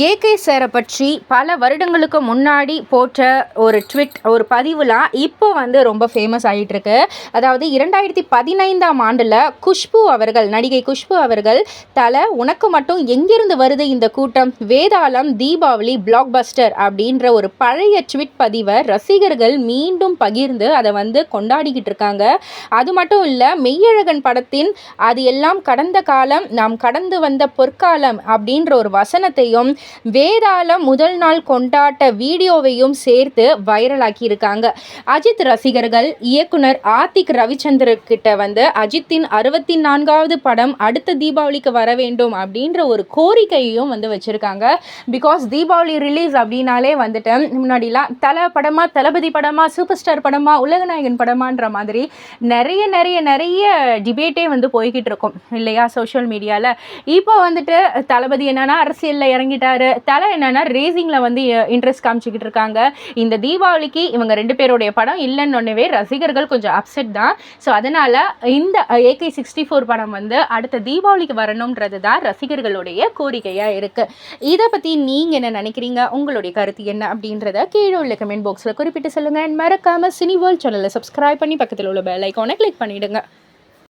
AK சேரை பற்றி பல வருடங்களுக்கு முன்னாடி போட்ட ஒரு ட்விட் ஒரு பதிவுலாம் இப்போ வந்து ரொம்ப ஃபேமஸ் ஆகிட்டு இருக்கு அதாவது இரண்டாயிரத்தி பதினைந்தாம் ஆண்டில் குஷ்பு அவர்கள் நடிகை குஷ்பு அவர்கள் தலை உனக்கு மட்டும் எங்கிருந்து வருது இந்த கூட்டம்? வேதாளம் தீபாவளி பிளாக் பஸ்டர் அப்படின்ற ஒரு பழைய ட்விட் பதிவை ரசிகர்கள் மீண்டும் பகிர்ந்து அதை வந்து கொண்டாடிக்கிட்டு இருக்காங்க. அது மட்டும் இல்லை மெய்யழகன் படத்தின் அது எல்லாம் கடந்த காலம் நாம் கடந்து வந்த பொற்காலம் அப்படின்ற ஒரு வசனத்தையும் வேதாளம் முதல் நாள் கொண்டாட்ட வீடியோவையும் சேர்த்து வைரலாக்கியிருக்காங்க. அஜித் ரசிகர்கள் இயக்குனர் ஆத்திக் ரவிச்சந்திரக்கிட்ட வந்து அஜித்தின் அறுபத்தி நான்காவது படம் அடுத்த தீபாவளிக்கு வர வேண்டும் அப்படின்ற ஒரு கோரிக்கையையும் வந்து வச்சுருக்காங்க. பிகாஸ் தீபாவளி ரிலீஸ் அப்படின்னாலே வந்துட்டு முன்னாடிலாம் தலை படமாக தளபதி படமா சூப்பர் ஸ்டார் படமா உலகநாயகன் படமான்ற மாதிரி நிறைய நிறைய நிறைய டிபேட்டே வந்து போய்கிட்டு இருக்கும் இல்லையா சோஷியல் மீடியாவில் இப்போ வந்துட்டு தளபதி என்னென்னா அரசியலில் இறங்கிட்டு இறங்கிட்டாரு தலை என்னன்னா ரேசிங்கில் வந்து இன்ட்ரெஸ்ட் காமிச்சிக்கிட்டு இருக்காங்க. இந்த தீபாவளிக்கு இவங்க ரெண்டு பேருடைய படம் இல்லைன்னு ரசிகர்கள் கொஞ்சம் அப்செட் தான். ஸோ அதனால் இந்த ஏகே சிக்ஸ்டி ஃபோர் படம் வந்து அடுத்த தீபாவளிக்கு வரணுன்றது தான் ரசிகர்களுடைய கோரிக்கையாக இருக்குது இதை பற்றி நீங்கள் என்ன நினைக்கிறீங்க? உங்களுடைய கருத்து என்ன? அப்படின்றத கீழே உள்ள கமெண்ட் பாக்ஸில் குறிப்பிட்டு சொல்லுங்கள் மறக்காமல் சினி வேர்ல்ட் சேனலை சப்ஸ்கிரைப் பண்ணி பக்கத்தில் உள்ள பெல் ஐக்கானை கிளிக் பண்ணிவிடுங்க